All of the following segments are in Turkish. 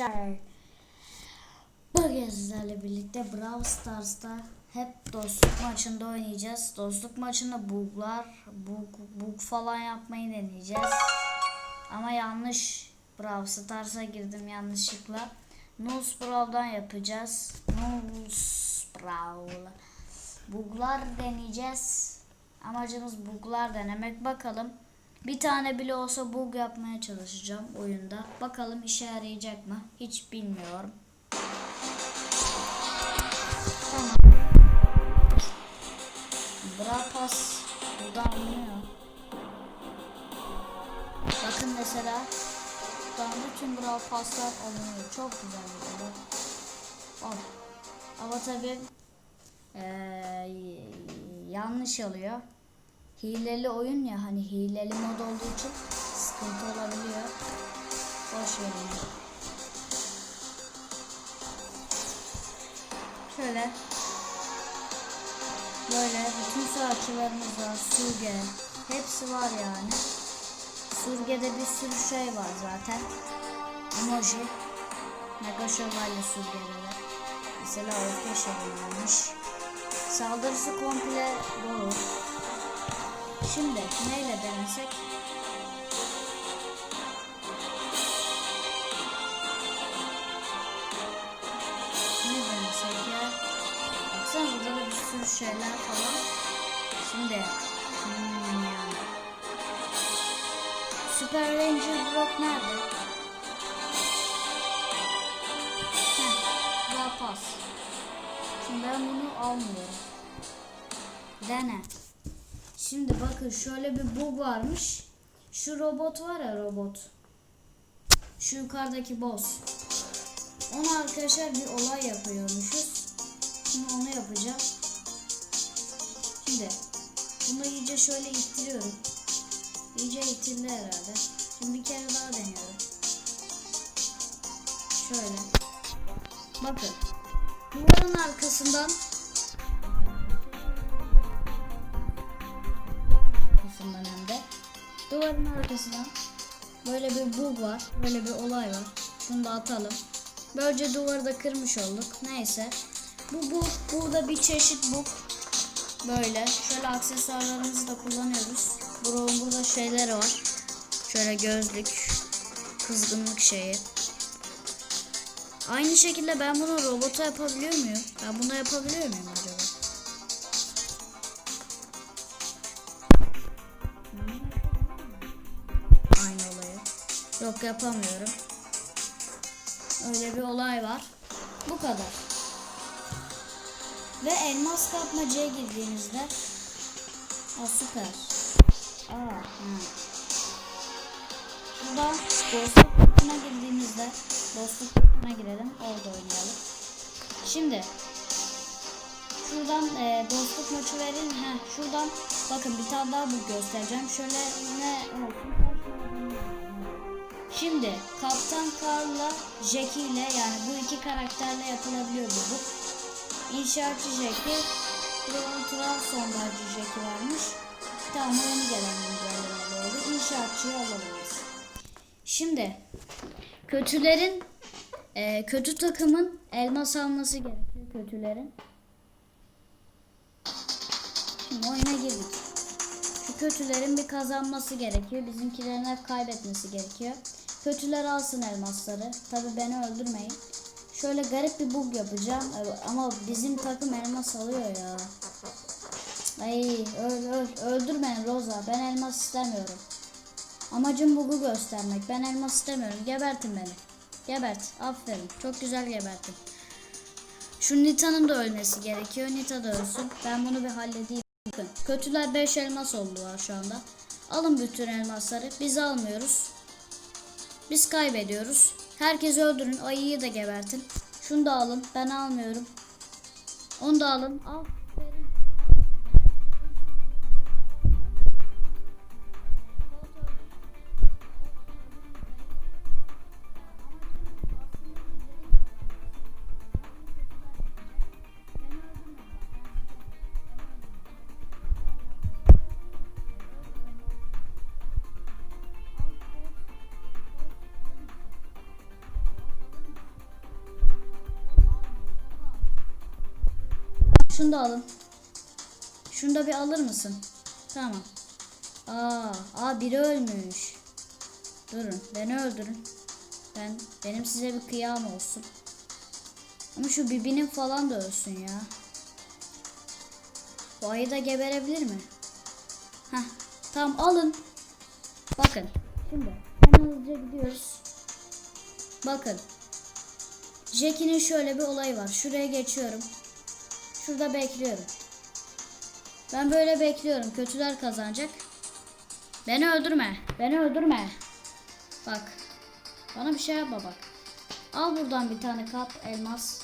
arkadaşlar. Bugün sizlerle birlikte Brawl Stars'ta hep dostluk maçında oynayacağız. Dostluk maçında buglar, bug, bug falan yapmayı deneyeceğiz. Ama yanlış Brawl Stars'a girdim yanlışlıkla. Nus Brawl'dan yapacağız. Nus Brawl. Buglar deneyeceğiz. Amacımız buglar denemek. Bakalım bir tane bile olsa bug yapmaya çalışacağım oyunda. Bakalım işe yarayacak mı? Hiç bilmiyorum. Tamam. Bra pas buradan alınıyor. Bakın mesela buradan bütün bra paslar alınıyor. Çok güzel bir olay. Al. Ama tabii eee, yanlış alıyor. Hileli oyun ya hani hileli mod olduğu için sıkıntı olabiliyor. Boş verin. Şöyle böyle bütün sanatçılarımız var. Surge hepsi var yani. Surge'de bir sürü şey var zaten. Emoji. Mega şövalye Surge'de de. Mesela orta şey varmış. Saldırısı komple dolu. Şimdi neyle denesek? Ne denesek ya? Baksana burada da bir sürü şeyler falan. Şimdi hmm. Super Ranger Brock nerede? Heh, daha pas. Şimdi ben bunu almıyorum. Dene. Şimdi bakın şöyle bir bug varmış. Şu robot var ya robot. Şu yukarıdaki boss. Onu arkadaşlar bir olay yapıyormuşuz. Şimdi onu yapacağım. Şimdi bunu iyice şöyle ittiriyorum. İyice ittirdi herhalde. Şimdi bir kere daha deniyorum. Şöyle. Bakın. Duvarın arkasından Duvarın arkasına böyle bir bug var. Böyle bir olay var. Şunu da atalım. Böylece duvarı da kırmış olduk. Neyse. Bu bu burada bir çeşit bug. Böyle. Şöyle aksesuarlarımızı da kullanıyoruz. Buranın burada şeyleri var. Şöyle gözlük, kızgınlık şeyi. Aynı şekilde ben bunu robota yapabiliyor muyum? Ben bunu yapabiliyor muyum acaba? Yapamıyorum. Öyle bir olay var. Bu kadar. Ve elmas kapmacaya girdiğinizde Aa süper. Aa, hı. Burada dostluk kutuna girdiğimizde dostluk kutuna girelim. Orada oynayalım. Şimdi şuradan e, dostluk maçı verin. Heh, şuradan bakın bir tane daha bu göstereceğim. Şöyle ne olsun? Şimdi Kaptan Karl'la Jackie ile yani bu iki karakterle yapılabiliyor bu. İnşaatçı Jackie, bir de ultra sondajcı Jackie varmış. Tane yeni gelen güncellemeli oldu. İnşaatçıyı alamayız. Şimdi kötülerin e, kötü takımın elmas alması gerekiyor kötülerin. Şimdi oyuna girdik. Şu kötülerin bir kazanması gerekiyor. Bizimkilerin hep kaybetmesi gerekiyor. Kötüler alsın elmasları. Tabi beni öldürmeyin. Şöyle garip bir bug yapacağım. Ama bizim takım elmas alıyor ya. Ay öl, öl, öldürmeyin Rosa. Ben elmas istemiyorum. Amacım bug'u göstermek. Ben elmas istemiyorum. Gebertin beni. Gebert. Aferin. Çok güzel gebertin. Şu Nita'nın da ölmesi gerekiyor. Nita da ölsün. Ben bunu bir halledeyim. Kötüler 5 elmas oldular şu anda. Alın bütün elmasları. Biz almıyoruz. Biz kaybediyoruz. Herkesi öldürün. Ayıyı da gebertin. Şunu da alın. Ben almıyorum. Onu da alın. Al. Şunu da alın. Şunu da bir alır mısın? Tamam. Aa, aa biri ölmüş. Durun, beni öldürün. Ben benim size bir kıyam olsun. Ama şu bibinin falan da ölsün ya. Bu ayı da geberebilir mi? Heh, tamam alın. Bakın. Şimdi hemen hızlıca gidiyoruz. Bakın. Jackie'nin şöyle bir olayı var. Şuraya geçiyorum. Şurada bekliyorum. Ben böyle bekliyorum. Kötüler kazanacak. Beni öldürme. Beni öldürme. Bak. Bana bir şey yapma bak. Al buradan bir tane kap elmas.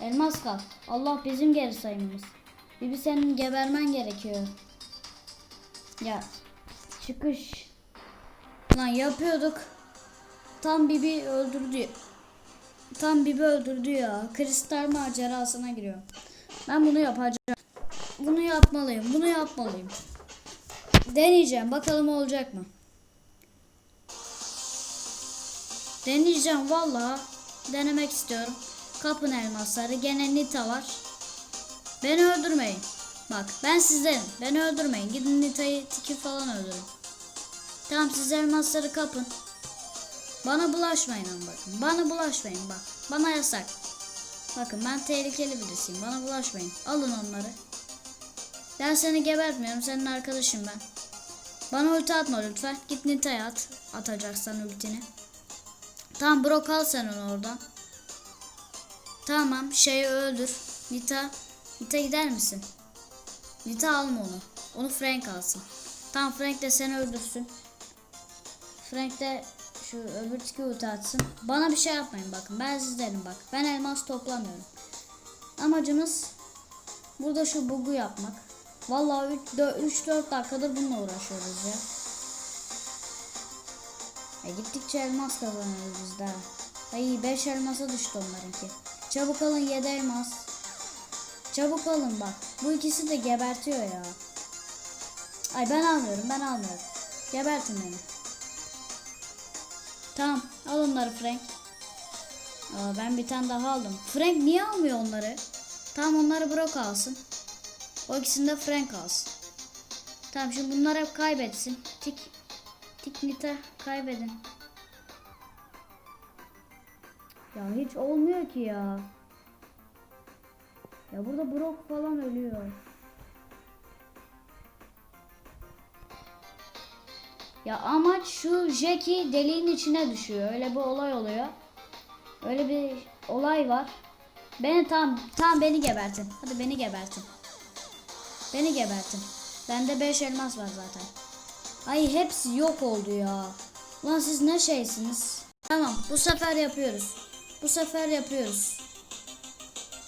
Elmas kap. Allah bizim geri sayımımız. Bibi senin gebermen gerekiyor. Ya çıkış. Lan yapıyorduk. Tam Bibi öldürdü. Tam Bibi öldürdü ya. Kristal macerasına giriyor. Ben bunu yapacağım. Bunu yapmalıyım. Bunu yapmalıyım. Deneyeceğim. Bakalım olacak mı? Deneyeceğim valla. Denemek istiyorum. Kapın elmasları. Gene Nita var. Beni öldürmeyin. Bak ben sizdenim. Beni öldürmeyin. Gidin Nita'yı tiki falan öldürün. Tamam siz elmasları kapın. Bana bulaşmayın ama bakın. Bana bulaşmayın bak. Bana yasak. Bakın ben tehlikeli birisiyim. Bana bulaşmayın. Alın onları. Ben seni gebertmiyorum. Senin arkadaşım ben. Bana ulti atma lütfen. Git Nita'ya at. Atacaksan ultini. Tamam Brock al sen onu oradan. Tamam şeyi öldür. Nita. Nita gider misin? Nita alma onu. Onu Frank alsın. Tamam Frank de seni öldürsün. Frank de şu öbür tiki atsın. Bana bir şey yapmayın bakın. Ben sizdenim bak. Ben elmas toplamıyorum. Amacımız burada şu bugu yapmak. Vallahi 3-4 dakikadır bununla uğraşıyoruz ya. E gittikçe elmas kazanıyoruz biz daha. Ay 5 elmasa düştü onlarınki. Çabuk alın 7 elmas. Çabuk alın bak. Bu ikisi de gebertiyor ya. Ay ben almıyorum ben almıyorum. Gebertin beni. Tamam al onları Frank. Aa, ben bir tane daha aldım. Frank niye almıyor onları? Tamam onları Brock alsın. O ikisini de Frank alsın. Tamam şimdi bunlar hep kaybetsin. Tik. Tik Nita kaybedin. Ya hiç olmuyor ki ya. Ya burada Brock falan ölüyor. Ya amaç şu Jackie deliğin içine düşüyor. Öyle bir olay oluyor. Öyle bir olay var. Beni tam tam beni gebertin. Hadi beni gebertin. Beni gebertin. Bende 5 elmas var zaten. Ay hepsi yok oldu ya. Lan siz ne şeysiniz? Tamam bu sefer yapıyoruz. Bu sefer yapıyoruz.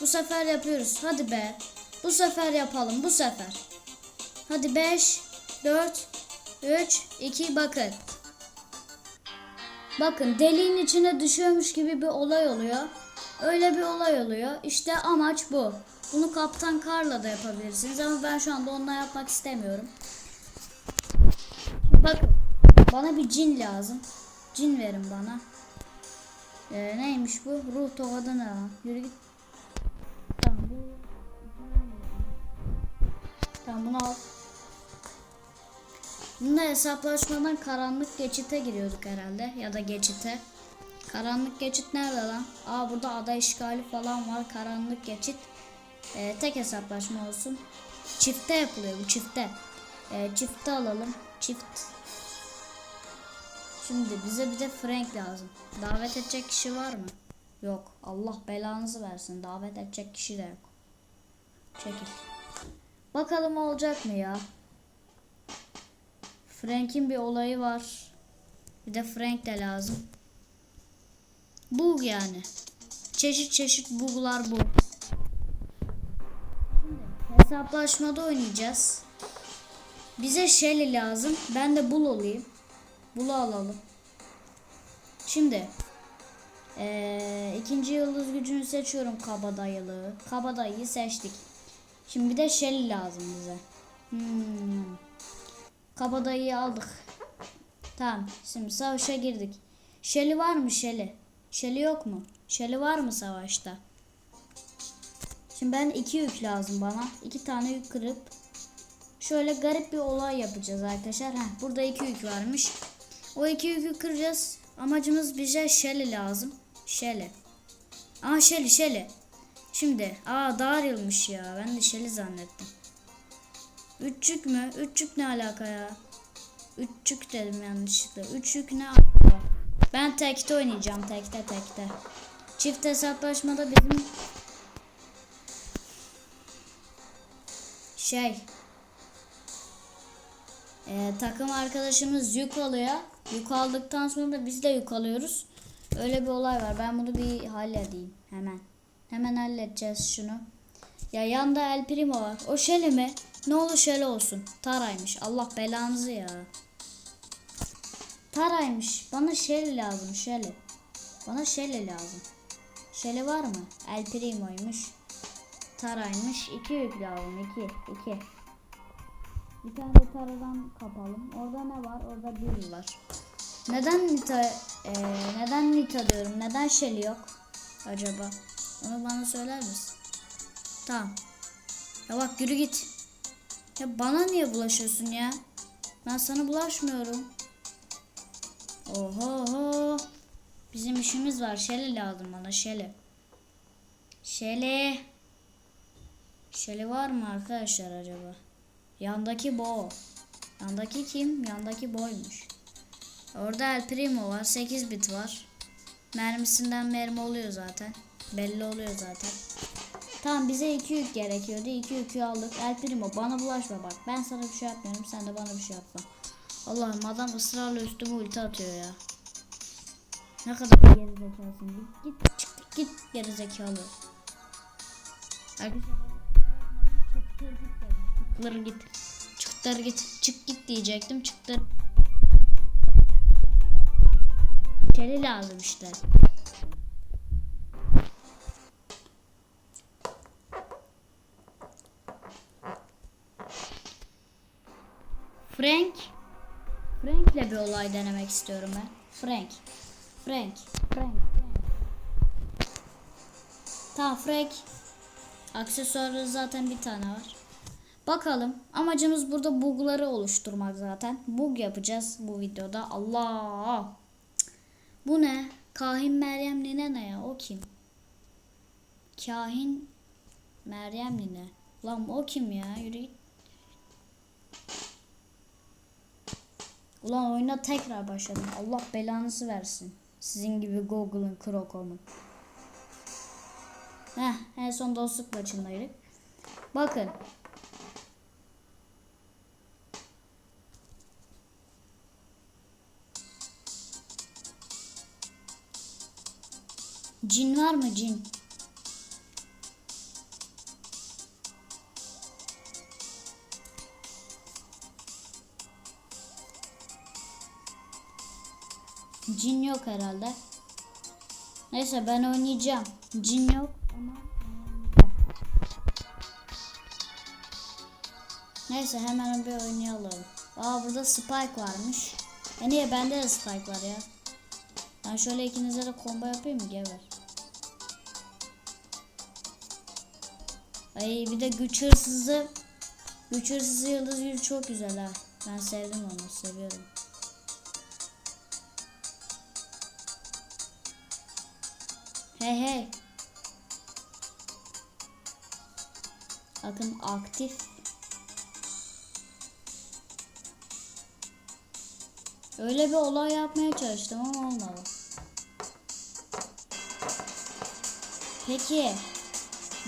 Bu sefer yapıyoruz. Hadi be. Bu sefer yapalım. Bu sefer. Hadi 5, 4, 3, 2 bakın. Bakın deliğin içine düşüyormuş gibi bir olay oluyor. Öyle bir olay oluyor. İşte amaç bu. Bunu Kaptan Karla da yapabilirsiniz ama ben şu anda onunla yapmak istemiyorum. Bakın bana bir cin lazım. Cin verin bana. Ee, neymiş bu? Ruh tokadı ne lan? Yürü git. Tamam bu. Tamam bunu al. Bunda hesaplaşmadan karanlık geçite giriyorduk herhalde ya da geçite. Karanlık geçit nerede lan? Aa burada ada işgali falan var. Karanlık geçit. Ee, tek hesaplaşma olsun. Çifte yapılıyor bu çifte. Ee, çifte alalım. Çift. Şimdi bize bir de Frank lazım. Davet edecek kişi var mı? Yok. Allah belanızı versin. Davet edecek kişi de yok. Çekil. Bakalım olacak mı ya? Frank'in bir olayı var. Bir de Frank de lazım. Bug yani. Çeşit çeşit buglar bu. Şimdi hesaplaşmada oynayacağız. Bize Shelly lazım. Ben de Bull olayım. Bull'u alalım. Şimdi ee, ikinci yıldız gücünü seçiyorum kabadayılığı. Kabadayıyı seçtik. Şimdi bir de Shelly lazım bize. Hmm. Kabadayıyı aldık. Tamam. Şimdi savaşa girdik. Shelly var mı Shelly? Shelly yok mu? Shelly var mı savaşta? Şimdi ben iki yük lazım bana. İki tane yük kırıp şöyle garip bir olay yapacağız arkadaşlar. Heh, burada iki yük varmış. O iki yükü kıracağız. Amacımız bize Shelly lazım. Shelly. Aa Shelly Shelly. Şimdi aa Daryl'mış ya. Ben de Shelly zannettim. Üççük mü? Üççük ne alaka ya? Üççük dedim yanlışlıkla. Üççük ne alaka? Ben tekte oynayacağım. Tekte tekte. Çift hesaplaşmada bizim şey e, takım arkadaşımız yük alıyor. Yük aldıktan sonra da biz de yük alıyoruz. Öyle bir olay var. Ben bunu bir halledeyim hemen. Hemen halledeceğiz şunu. Ya yanda El Primo var. O Şeli mi? Ne olur Şeli olsun. Taraymış. Allah belanızı ya. Taraymış. Bana Şeli lazım. Şeli. Bana Şeli lazım. Şeli var mı? El Primo'ymuş. Taraymış. İki yük lazım. iki. iki. Bir tane de taradan kapalım. Orada ne var? Orada bir var. Neden Nita e, neden Nita diyorum? Neden Shelly yok acaba? Onu bana söyler misin? Tamam. Ya bak yürü git. Ya bana niye bulaşıyorsun ya? Ben sana bulaşmıyorum. Oho oho. Bizim işimiz var. Shelly lazım bana Shelly. Shelly. Shelly var mı arkadaşlar acaba? Yandaki Bo. Yandaki kim? Yandaki Bo'ymuş. Orada El Primo var. 8 bit var. Mermisinden mermi oluyor zaten. Belli oluyor zaten. Tamam bize 2 yük gerekiyordu. 2 yükü aldık. El Primo bana bulaşma bak. Ben sana bir şey yapmıyorum. Sen de bana bir şey yapma. Allah'ım adam ısrarla üstüme ulti atıyor ya. Ne kadar gerizekalısın. Git git çık git gerizekalı. Arkadaşlar çıktır git. Çıktır git. Çık git diyecektim. Çıktır. Çeli lazım işte. Frank. Frank'le bir olay denemek istiyorum ben. Frank. Frank. Frank. Frank. Tamam Frank. Aksesuarı zaten bir tane var. Bakalım. Amacımız burada bugları oluşturmak zaten. Bug yapacağız bu videoda. Allah. Bu ne? Kahin Meryem Nine ne ya? O kim? Kahin Meryem Nine. Lan o kim ya? Yürü git. Ulan oyuna tekrar başladım. Allah belanızı versin. Sizin gibi Google'ın Krokom'un. Heh, en son dostluk maçındaydık. Bakın. Cin var mı cin? Cin yok herhalde. Neyse ben oynayacağım. Cin yok ama Neyse hemen bir oynayalım. Aa burada Spike varmış. E niye bende de Spike var ya? Ben şöyle ikinize de combo yapayım mı? Geber. Ay bir de güç hırsızı. Güç hırsızı yıldız yüz çok güzel ha. Ben sevdim onu seviyorum. Hey hey. Bakın aktif. Öyle bir olay yapmaya çalıştım ama olmadı. Peki.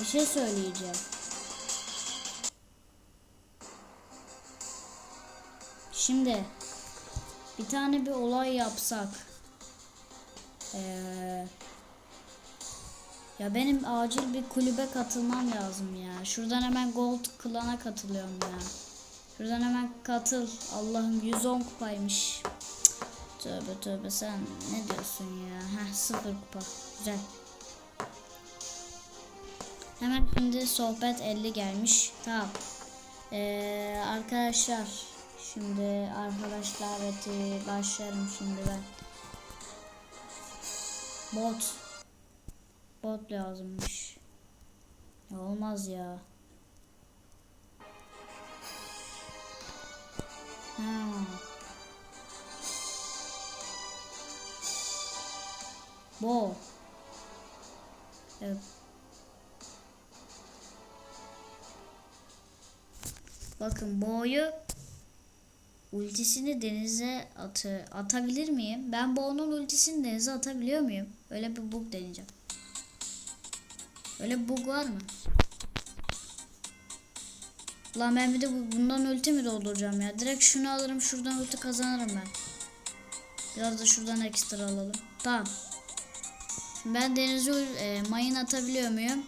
Bir şey söyleyeceğim. Şimdi bir tane bir olay yapsak. Ee, ya benim acil bir kulübe katılmam lazım ya. Şuradan hemen Gold Klan'a katılıyorum ya. Şuradan hemen katıl. Allah'ım 110 kupaymış. Cık, Tövbe tövbe sen ne diyorsun ya? Heh sıfır kupa. Güzel. Hemen şimdi sohbet 50 gelmiş. Tamam. Ee, arkadaşlar şimdi arkadaşlar evet başlarım şimdi ben. Bot. Bot lazımmış. Olmaz ya. Ha. Bo. Evet. Bakın boğu ultisini denize atı, atabilir miyim? Ben boğunun ultisini denize atabiliyor muyum? Öyle bir bug deneyeceğim. Öyle bug var mı? Lan ben bir de bu- bundan ulti mi dolduracağım ya? Direkt şunu alırım şuradan ulti kazanırım ben. Biraz da şuradan ekstra alalım. Tamam. Şimdi ben denize e, mayın atabiliyor muyum?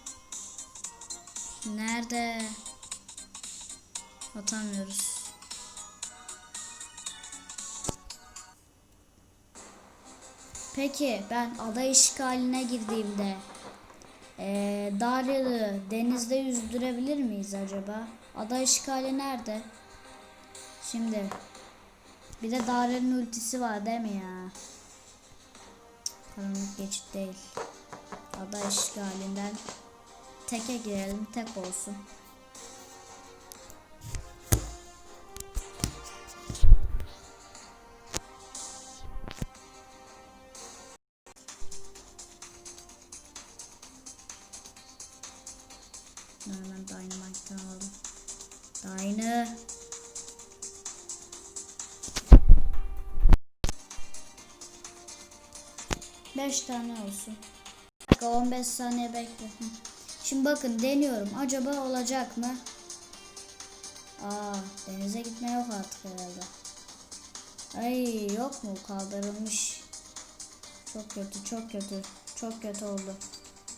Nerede? Atamıyoruz. Peki ben ada işgaline girdiğimde ee, Darya'yı denizde yüzdürebilir miyiz acaba? Ada işgali nerede? Şimdi bir de Darya'nın ultisi var değil mi ya? Karanlık geçit değil. Ada işgalinden teke girelim tek olsun. 5 tane olsun. 15 saniye bekletin. Şimdi bakın deniyorum. Acaba olacak mı? Aa denize gitme yok artık herhalde. Ay yok mu kaldırılmış. Çok kötü çok kötü. Çok kötü oldu.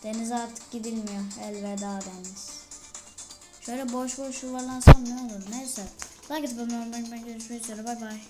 Denize artık gidilmiyor. Elveda deniz. Şöyle boş boş yuvarlansam ne olur? Neyse. Like atıp abone olmayı unutmayın. Görüşmek üzere. Bay bay.